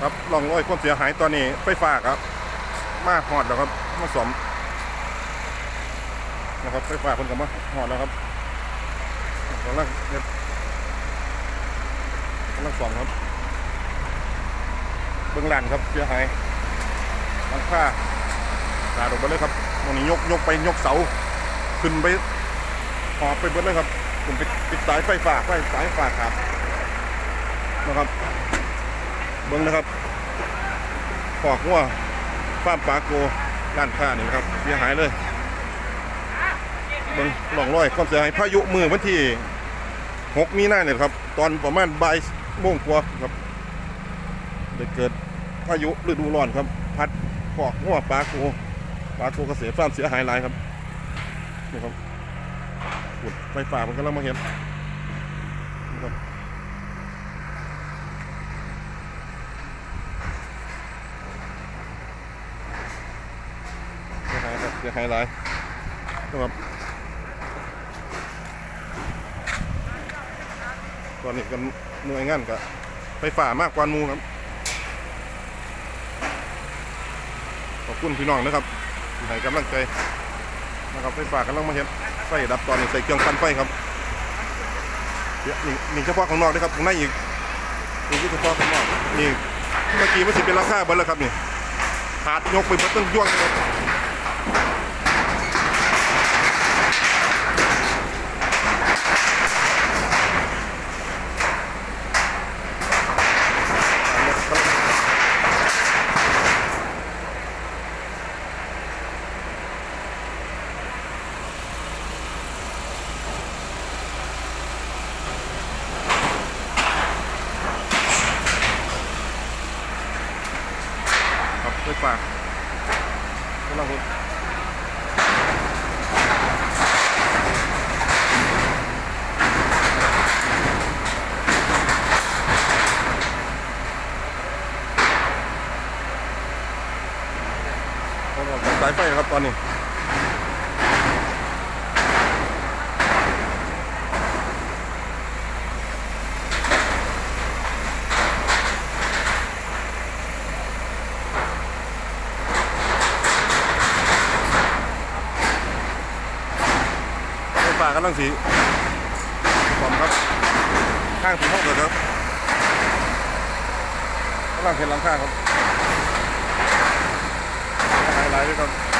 ครับลองร้อยความเสียหายตอนนี้ไฟฟ้าครับ มาหอดแล้วครับมาสมนะครับไฟฟ้าเพิ่นก็มาหอดแล้วครับกำลังเฮ็ดกำลังสอมครับเบื้องหลังครับเสียหายหลังคาขาดออกไปเลยครับตรงนี้ยกยกไปยกเสา ขึ้นไปหอบไปเบิดเลยครับผมปิดปิดสายไฟฟ้าไฟสายไฟฟ้าครับนะครับ เบิ้งนะครับขอกหัวฟ้ามปาโกร้านค้านี่นะครับเสียหายเลยเบิ้งหลองร้อยความเสียหายพายุมือวันที่หกมีนาเนี่ยครับ ตอนประมาณบ่ายโมงกว่าครับได้เกิดพายุฤดูร้อนครับ พัดขอกหัวปลาโกปลาโกเกษตรฟามเสียหายหลายครับนี่ครับไฟฟ้ามันกำลังมาเห็นนะครับ เสียหายหลายนะครับตอนนี้กันหน่วยงานกับไฟฟ้ามากกว่ามูครับ ขอบคุณพี่น้องนะครับที่ให้กำลังใจนะครับไฟฟ้ากำลังมาเห็นไฟดับตอนนี้ใส่เครื่องปั่นไฟครับเดี๋ยวนี่นี่เฉพาะข้างนอกนะครับข้างในอีกนี่เฉพาะข้างนอกนี่เมื่อกี้มันสิเป็นราคาเบิดแล้วครับนี่ขาดยกไปเบิดต้นย่วงเลย ไฟฟ้ากำลังรถเขาบอกสายไฟครับตอนนี้ ไฟฟ้ากำลังสีผมครับ ข้างถึงห้องเลยครับกำลังเห็นลังข้างครับไฮไลท์ด้วยครับ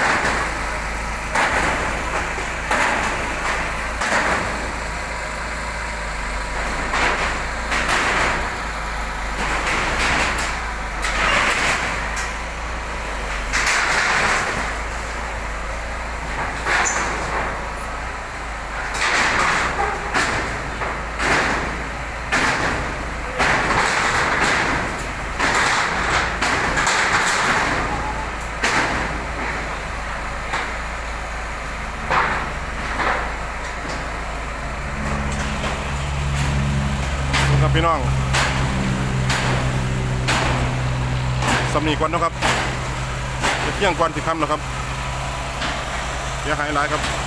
ครับพี่น้องสำนีกวนนะครับเที่ยงกวนสิคำนะครับเสียหายหลายครับ